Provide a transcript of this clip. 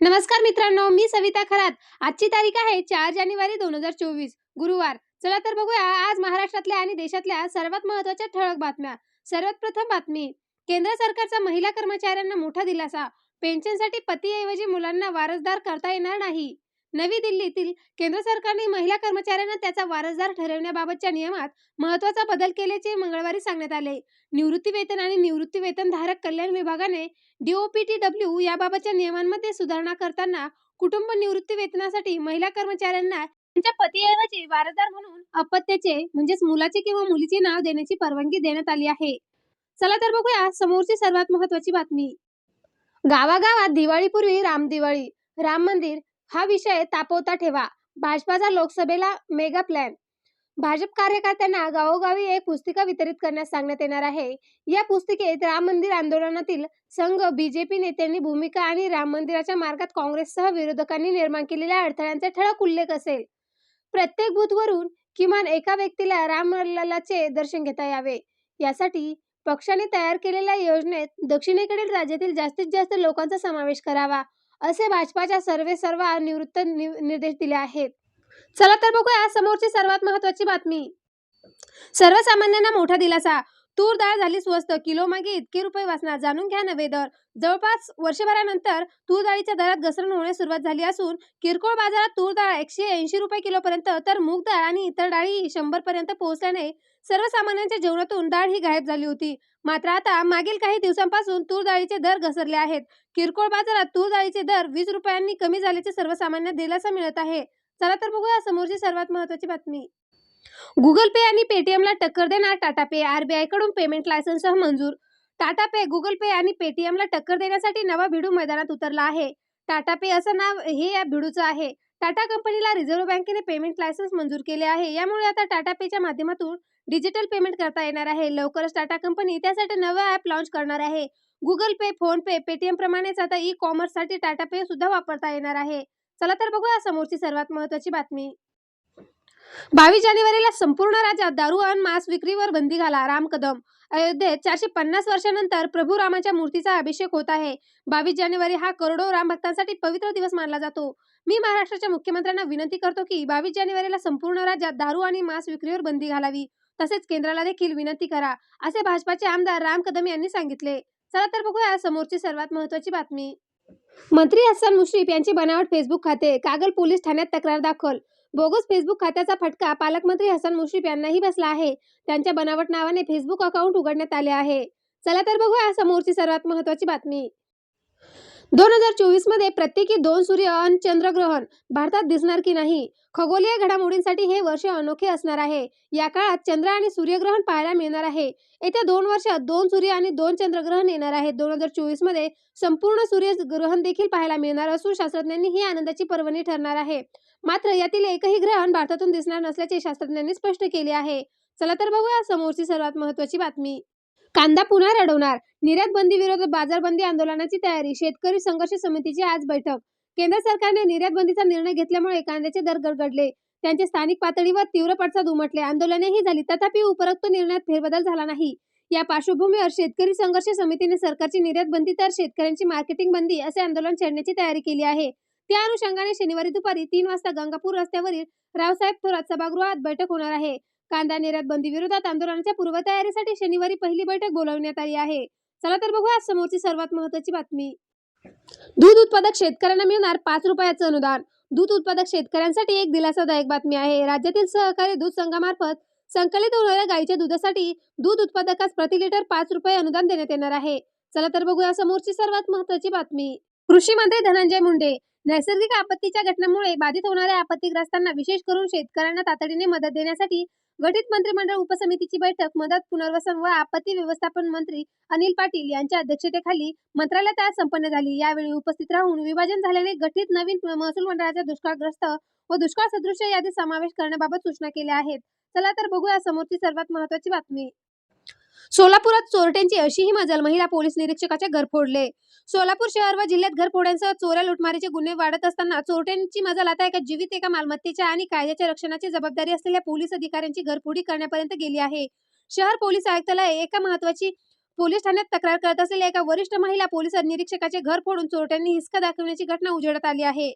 नमस्कार मित्रांनो मी सविता खरात. आजची तारीख आहे चार जानेवारी दोन हजार चोवीस. गुरुवार. चला तर बघूया आज महाराष्ट्रातल्या आणि देशातल्या सर्वात महत्त्वाच्या ठळक बातम्या. सर्वात प्रथम बातमी. केंद्र सरकारचा महिला कर्मचाऱ्यांना मोठा दिलासा. पेन्शनसाठी पतीऐवजी मुलांना वारसदार करता येणार नाही. नवी दिल्लीतील केंद्र सरकारने महिला कर्मचाऱ्यांना त्याचा वारसदार ठरवण्याबाबतच्या नियमात महत्त्वाचा बदल केल्याचे मंगळवारी सांगण्यात आले. निवृत्ती वेतन आणि निवृत्ती वेतनधारक कल्याण विभागाने डीओपीटी डब्ल्यू याबाबतच्या नियमांमध्ये सुधारणा करताना कुटुंब निवृत्ती वेतनासाठी महिला कर्मचाऱ्यांना त्यांच्या पतीऐवजी वारसदार म्हणून अपत्याचे म्हणजेच मुलाचे किंवा मुलीचे नाव देण्याची परवानगी देण्यात आली आहे. चला तर बघूया समोरची सर्वात महत्वाची बातमी. गावागावात दिवाळीपूर्वी राम दिवाळी राम मंदिर हा विषय तापवता ठेवा. भाजपाचा लोकसभेला मेगा प्लॅन भाजप कार्यकर्त्यांना गावोगावी एक पुस्तिका वितरित करण्यास सांगण्यात येणार आहे. या पुस्तिकेत राम मंदिर आंदोलनातील संघ बीजेपी नेत्यांनी भूमिका आणि राम मंदिराच्या मार्गात काँग्रेससह विरोधकांनी निर्माण केलेल्या अडथळ्यांचा ठळक उल्लेख असेल. प्रत्येक बूथवरून किमान एका व्यक्तीला रामलल्लाचे दर्शन घेता यावे. यासाठी पक्षाने तयार केलेल्या योजनेत दक्षिणेकडील राज्यातील जास्तीत जास्त लोकांचा समावेश करावा. असे भाजपाच्या सर्वे सर्व निवृत्त नि- निर्देश दिले आहेत. चला तर बघूया समोरची सर्वात महत्वाची बातमी. सर्वसामान्यांना मोठा दिलासा. तूर डाळ झाली स्वस्त किलो मागे इतके रुपये वाचणार. जाणून घ्या नवे दर जवळपास वर्षभरानंतर तूर डाळीच्या दरात घसरण होण्यास सुरुवात झाली असून किरकोळ बाजारात तूर डाळ एकशे ऐंशी रुपये किलो पर्यंत तर मूग डाळ आणि इतर डाळी शंभर पर्यंत पोहोचल्याने सर्वसामान्यांच्या जेवणातून डाळ ही गायब झाली होती. मात्र आता मागील काही दिवसांपासून तूर डाळीचे दर घसरले आहेत. किरकोळ बाजारात तूर डाळीचे दर वीस रुपयांनी कमी झाल्याचे सर्वसामान्य दिलासा मिळत आहे. चला तर बघूया समोरची सर्वात महत्वाची बातमी. गुगल पे आणि पेटीएमला टक्कर देणार टाटा पे आरबीआयकडून पेमेंट लायसन्ससह मंजूर. टाटा पे गुगल पे आणि पेटीएमला टक्कर देण्यासाठी नवा भिडू मैदानात उतरला आहे. टाटा पे असं नाव हे या भिडूचं आहे. टाटा कंपनीला रिझर्व्ह बँकेने पेमेंट लायसन्स मंजूर केले आहे. यामुळे आता टाटा पेच्या माध्यमातून डिजिटल पेमेंट करता येणार आहे. लवकरच टाटा कंपनी त्यासाठी नवं ॲप लॉन्च करणार आहे. Google Pay PhonePe Paytm प्रमाणेच आता ई कॉमर्ससाठी टाटा पे सुद्धा वापरता येणार आहे. चला तर बघूया समोरची सर्वात महत्वाची बातमी. बावीस जानेवारीला संपूर्ण राज्यात दारू आणि मांस विक्रीवर बंदी घाला. राम कदम. अयोध्येत चारशे पन्नास वर्षानंतर प्रभू रामाच्या मूर्तीचा अभिषेक होत आहे. बावीस जानेवारी हा करोडो राम भक्तांसाठी पवित्र दिवस मानला जातो. मी महाराष्ट्राच्या मुख्यमंत्र्यांना विनंती करतो की बावीस जानेवारीला संपूर्ण राज्यात दारू आणि मांस विक्रीवर बंदी घालावी. तसेच केंद्राला देखील विनंती करा असे भाजपाचे आमदार राम कदम यांनी सांगितले. चला तर बघूया समोरची सर्वात महत्वाची बातमी. मंत्री हसन मुश्रीफ यांचे बनावट फेसबुक खाते. कागल पोलीस ठाण्यात तक्रार दाखल. बोगस फेसबुक खात्याचा फटका पालकमंत्री हसन मुश्रीफ यांनाही बसला आहे. त्यांच्या बनावट नावाने फेसबुक अकाउंट उघडण्यात आले आहे. चला तर बघूया समोरची सर्वात महत्वाची बातमी. दोन हजार चोवीसमध्ये प्रत्येकी दोन सूर्य अन चंद्रग्रहण भारतात दिसणार की नाही? खगोलीय घडामोडींसाठी हे वर्ष अनोखे असणार आहे. या काळात चंद्र आणि सूर्यग्रहण पाहायला मिळणार आहे. येत्या दोन वर्षात दोन सूर्य आणि दोन चंद्रग्रहण येणार आहे दोन हजार चोवीसमध्ये संपूर्ण सूर्यग्रहण देखील पाहायला मिळणार असून शास्त्रज्ञांनी ही आनंदाची पर्वणी ठरणार आहे. मात्र यातील एकही ग्रहण भारतातून दिसणार नसल्याचे शास्त्रज्ञांनी स्पष्ट केले आहे. चला तर बघूया समोरची सर्वात महत्वाची बातमी. कांदा पुन्हा रडवणार. निर्यात बंदी विरोधात बाजारबंदी आंदोलनाची तयारी. शेतकरी संघर्ष समितीची आज बैठक. केंद्र सरकारने निर्यात बंदीचा निर्णय घेतल्यामुळे कांद्याचे दर गडगडले. त्यांचे स्थानिक पातळीवर तीव्र पडसाद उमटले. आंदोलनेही झाली. तथापि उपरोक्त निर्णयात फेरबदल झाला नाही. या पार्श्वभूमीवर शेतकरी संघर्ष समितीने सरकारची निर्यात बंदी तर शेतकऱ्यांची मार्केटिंग बंदी असे आंदोलन छेडण्याची तयारी केली आहे. त्या अनुषंगाने शनिवारी दुपारी तीन वाजता गंगापूर रस्त्यावरील रावसाहेब थोरात सभागृहात बैठक होणार आहे. कांदा निर्यात बंदी विरोधात आंदोलनाच्या पूर्वतयारीसाठी शनिवारी पहिली बैठक बोलावण्यात आली आहे. चला तर बघूया समोरची सर्वात महत्वाची बातमी. दूध उत्पादक शेतकऱ्यांना मिळणार पाच रुपयाचं अनुदान. दूध उत्पादक शेतकऱ्यांसाठी एक दिलासादायक बातमी आहे. राज्यातील सहकारी दूध संघामार्फत संकलित होणाऱ्या गाईच्या दुधासाठी दूध उत्पादकास प्रति लिटर पाच रुपये अनुदान देण्यात येणार आहे. चला तर बघूया समोरची सर्वात महत्वाची बातमी. कृषी मंत्री धनंजय मुंडे. नैसर्गिक आपत्तीच्या घटनांमुळे बाधित होणाऱ्या आपत्तीग्रस्तांना विशेष करून शेतकऱ्यांना तातडीने मदत देण्यासाठी गठीत मंत्रिमंडळ उपसमितीची बैठक मदत पुनर्वसन व आपत्ती व्यवस्थापन मंत्री अनिल पाटील यांच्या अध्यक्षतेखाली मंत्रालयात आज संपन्न झाली. यावेळी उपस्थित राहून विभाजन झाल्याने गठीत नवीन महसूल मंडळाच्या दुष्काळग्रस्त व दुष्काळ सदृश यादीत समावेश करण्याबाबत सूचना केल्या आहेत. चला तर बघूया समोरची सर्वात महत्वाची बातमी. सोलापुरात चोरट्यांची अशीही मजल महिला पोलीस निरीक्षकाचे घर फोडले. सोलापूर शहर व जिल्ह्यात घरफोड्यांसह चोऱ्या लुटमारीचे गुन्हे वाढत असताना चोरट्यांची मजल आता एका जीवित एका मालमत्तेच्या आणि कायद्याच्या रक्षणाची जबाबदारी असलेल्या पोलीस अधिकाऱ्यांची घरफोडी करण्यापर्यंत गेली आहे. शहर पोलीस आयुक्तालय एका महत्वाची पोलीस ठाण्यात तक्रार करत असलेल्या एका वरिष्ठ महिला पोलीस निरीक्षकाचे घर फोडून चोरट्यांनी हिसका दाखवण्याची घटना उजेडात आली आहे.